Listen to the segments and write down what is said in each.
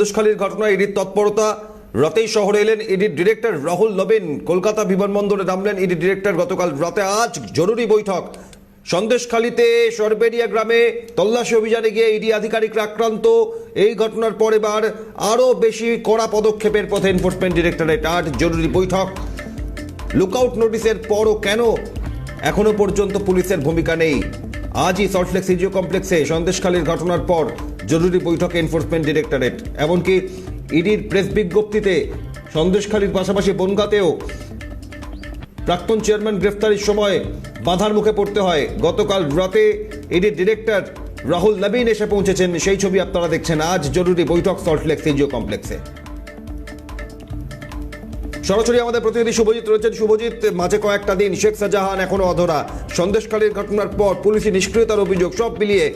সন্দেশখালীর ঘটনায় ইডির তৎপরতা, রাতেই শহরে এলেন ইডির ডিরেক্টর রাহুল নবীন। কলকাতা বিমানবন্দরে নামলেন ইডি ডিরেক্টর গতকাল রাতে। আজ জরুরি বৈঠক। সন্দেশখালীতে সরবেরিয়া গ্রামে তল্লাশি অভিযানে গিয়ে ইডি আধিকারিকরা আক্রান্ত। এই ঘটনার পর এবার আরও বেশি কড়া পদক্ষেপের পথে এনফোর্সমেন্ট ডিরেক্টরেট আজ জরুরি বৈঠক। লুকআউট নোটিশের পরও কেন এখনও পর্যন্ত পুলিশের ভূমিকা নেই? আজই সল্টলেক সিজিও কমপ্লেক্সে সন্দেশখালীর ঘটনার পর জরুরি বৈঠকে এনফোর্সমেন্ট ডিরেক্টরেট এমনকি ইডির প্রেস বিজ্ঞপ্তিতে সন্দেশখালীর পাশাপাশি বনগাতেও প্রাক্তন চেয়ারম্যান গ্রেফতারির সময় বাধার মুখে পড়তে হয়। গতকাল রাতে ইডির ডিরেক্টর রাহুল নবীন এসে পৌঁছেছেন। সেই ছবি আপনারা দেখছেন। আজ জরুরি বৈঠক সল্টলেক সিজিও কমপ্লেক্সে সরাসরি আমাদের প্রতিনিধি শুভজিৎ রয়েছেন। শুভজিৎ, মাঝে কয়েকটা দিন শেখ শাহজাহান এখনও অধরা। সন্দেশকালীর ঘটনার পর পুলিশি নিষ্ক্রিয়তার অভিযোগ সব মিলিয়ে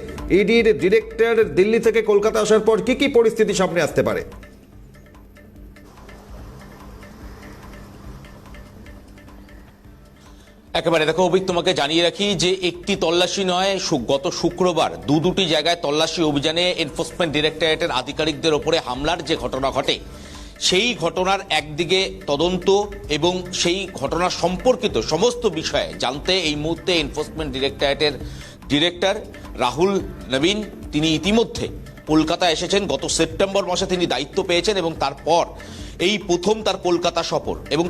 ইডির ডিরেক্টর দিল্লি থেকে কলকাতা আসার পর কি কি পরিস্থিতি সামনে আসতে পারে? একেবারে দেখো, অভিক, তোমাকে জানিয়ে রাখি যে একটি তল্লাশি নয় গত শুক্রবার দু দুটি জায়গায় তল্লাশি অভিযানে এনফোর্সমেন্ট ডিরেক্টরেটের আধিকারিকদের ওপরে হামলার যে ঘটনা ঘটে সেই ঘটনার একদিকে তদন্ত এবং সেই ঘটনা সম্পর্কিত সমস্ত বিষয়ে জানতে এই মুহূর্তে এনফোর্সমেন্ট ডিরেক্টরেটের ডিরেক্টর রাহুল নবীন, তিনি ইতিমধ্যে কলকাতা এসেছেন। গত সেপ্টেম্বর মাসে তিনি দায়িত্ব পেয়েছেন এবং তারপর এই প্রথম তার কলকাতা সফর এবং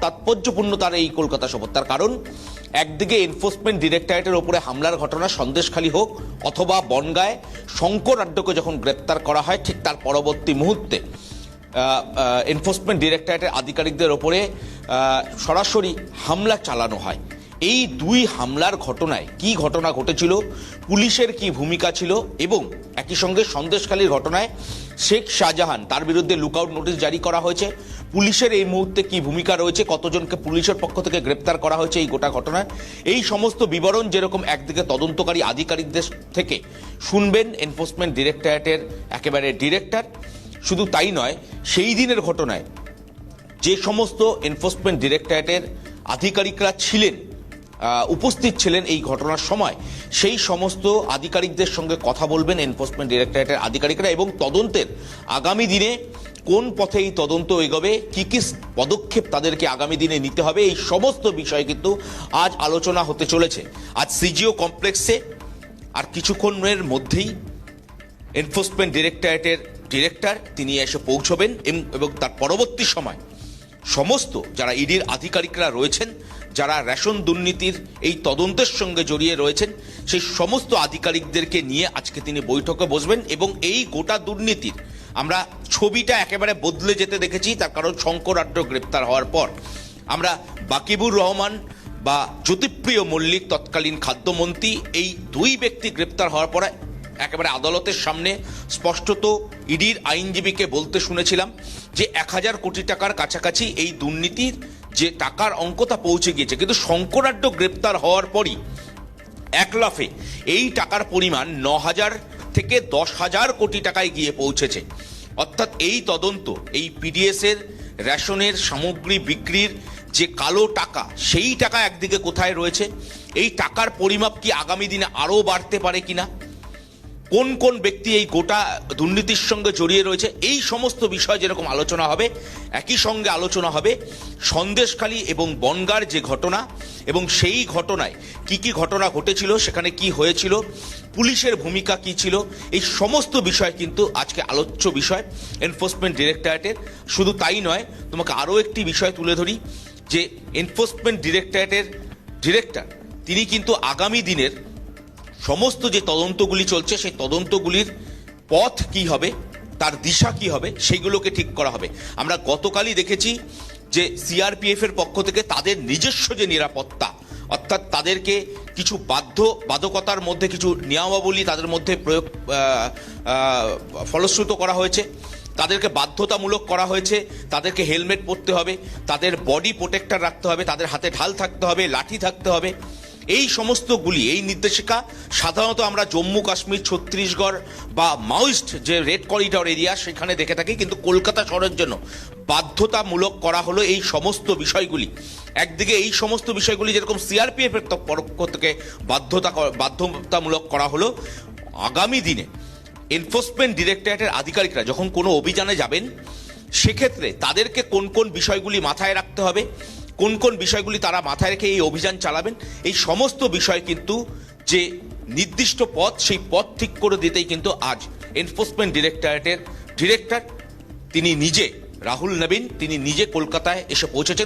তাৎপর্যপূর্ণ তার এই কলকাতা সফর। তার কারণ, একদিকে এনফোর্সমেন্ট ডিরেক্টরেটের ওপরে হামলার ঘটনা সন্দেশখালী হোক অথবা বনগায় শঙ্কর আড্ডকে যখন গ্রেপ্তার করা হয়, ঠিক তার পরবর্তী মুহূর্তে এনফোর্সমেন্ট ডিরেক্টরেটের আধিকারিকদের ওপরে সরাসরি হামলা চালানো হয়। এই দুই হামলার ঘটনায় কি ঘটনা ঘটেছিল, পুলিশের কি ভূমিকা ছিল এবং একই সঙ্গে সন্দেশখালীর ঘটনায় শেখ শাহজাহান, তার বিরুদ্ধে লুকআউট নোটিশ জারি করা হয়েছে। পুলিশের এই মুহূর্তে কি ভূমিকা রয়েছে, কতজনকে পুলিশের পক্ষ থেকে গ্রেপ্তার করা হয়েছে, এই গোটা ঘটনায় এই সমস্ত বিবরণ যেরকম একদিকে তদন্তকারী আধিকারিকদের থেকে শুনবেন এনফোর্সমেন্ট ডিরেক্টরেটের একেবারে ডিরেক্টর শুধু তাই নয়, সেই দিনের ঘটনায় যে সমস্ত এনফোর্সমেন্ট ডিরেক্টরেটের আধিকারিকরা ছিলেন উপস্থিত ছিলেন এই ঘটনার সময়, সেই সমস্ত আধিকারিকদের সঙ্গে কথা বলবেন এনফোর্সমেন্ট ডিরেক্টরেটের আধিকারিকরা এবং তদন্তের আগামী দিনে কোন পথে এই তদন্ত এগোবে, কি কি পদক্ষেপ তাদেরকে আগামী দিনে নিতে হবে, এই সমস্ত বিষয় কিন্তু আজ আলোচনা হতে চলেছে। আজ সিজিও কমপ্লেক্সে আর কিছুক্ষণের মধ্যেই এনফোর্সমেন্ট ডিরেক্টরেটের ডিরেক্টর, তিনি এসে পৌঁছবেন এবং- তার পরবর্তী সময় সমস্ত যারা ইডির আধিকারিকরা রয়েছেন, যারা রেশন দুর্নীতির এই তদন্তের সঙ্গে জড়িয়ে রয়েছেন, সেই সমস্ত আধিকারিকদেরকে নিয়ে আজকে তিনি বৈঠকে বসবেন এবং এই গোটা দুর্নীতির আমরা ছবিটা একেবারে বদলে যেতে দেখেছি, তার কারণ শঙ্কর আড্ড গ্রেপ্তার হওয়ার পর। আমরা বাকিবুর রহমান বা জ্যোতিপ্রিয় মল্লিক, তৎকালীন খাদ্যমন্ত্রী, এই দুই ব্যক্তি গ্রেপ্তার হওয়ার পরে একেবারে আদালতের সামনে স্পষ্টত ইডির আইনজীবীকে বলতে শুনেছিলাম যে এক হাজার কোটি টাকার কাছাকাছি এই দুর্নীতির যে টাকার অঙ্কতা পৌঁছে গিয়েছে। কিন্তু শঙ্করাড্ড গ্রেপ্তার হওয়ার পরই এক লাফে এই টাকার পরিমাণ ন হাজার থেকে দশ হাজার কোটি টাকায় গিয়ে পৌঁছেছে। অর্থাৎ এই তদন্ত, এই পিডিএস এর রেশনের সামগ্রী বিক্রির যে কালো টাকা, সেই টাকা একদিকে কোথায় রয়েছে? এই টাকার পরিমাপ কি আগামী দিনে আরও বাড়তে পারে কিনা? কোন কোন ব্যক্তি এই গোটা দুর্নীতির সঙ্গে জড়িয়ে রয়েছে, এই সমস্ত বিষয় যেরকম আলোচনা হবে, একই সঙ্গে আলোচনা হবে, সন্দেশখালী এবং বনগার যে ঘটনা এবং সেই ঘটনায় কি কি ঘটনা ঘটেছিল, সেখানে কি হয়েছিল, পুলিশের ভূমিকা কি ছিল, এই সমস্ত বিষয় কিন্তু আজকে আলোচ্য বিষয় এনফোর্সমেন্ট ডিরেক্টরেটের শুধু তাই নয়, তোমাকে আরও একটি বিষয় তুলে ধরি, যে এনফোর্সমেন্ট ডিরেক্টরেটের ডিরেক্টর তিনি কিন্তু আগামী দিনের সমস্ত যে তদন্তগুলি চলছে, সেই তদন্তগুলির পথ কি হবে, তার দিশা কি হবে সেইগুলোকে ঠিক করা হবে। আমরা গতকালই দেখেছি যে সিআরপিএফ এর পক্ষ থেকে তাদের নিজস্ব যে নিরাপত্তা, অর্থাৎ তাদেরকে কিছু বাধ্য, বাধকতার মধ্যে কিছু নিয়মাবলী তাদের মধ্যে প্রয়োগ ফলশ্রুত করা হয়েছে। তাদেরকে বাধ্যতামূলক করা হয়েছে। তাদেরকে হেলমেট পরতে হবে। তাদের বডি প্রোটেক্টর রাখতে হবে। তাদের হাতে ঢাল থাকতে হবে, লাঠি থাকতে হবে। এই সমস্তগুলি, এই নির্দেশিকা, সাধারণত আমরা জম্মু, কাশ্মীর, ছত্তিশগড় বা মাওইস্ট যে রেড করিডর এরিয়া সেখানে দেখে থাকি, কিন্তু কলকাতা শহরের জন্য বাধ্যতামূলক করা হলো এই সমস্ত বিষয়গুলি। একদিকে এই সমস্ত বিষয়গুলি যেরকম সিআরপিএফ এর পক্ষ থেকে বাধ্যতা বাধ্যতামূলক করা হলো, আগামী দিনে এনফোর্সমেন্ট ডিরেক্টরেটের আধিকারিকরা যখন কোনো অভিযানে যাবেন, সেক্ষেত্রে তাদেরকে কোন কোন বিষয়গুলি মাথায় রাখতে হবে কোন কোন বিষয়গুলি তারা মাথায় রেখে এই অভিযান চালাবেন, এই সমস্ত বিষয় কিন্তু যে নির্দিষ্ট পথ, সেই পথ ঠিক করে দিতেই কিন্তু আজ এনফোর্সমেন্ট ডিরেক্টরেটের ডিরেক্টর তিনি নিজে, রাহুল নবীন, তিনি নিজে কলকাতায় এসে পৌঁছেছেন।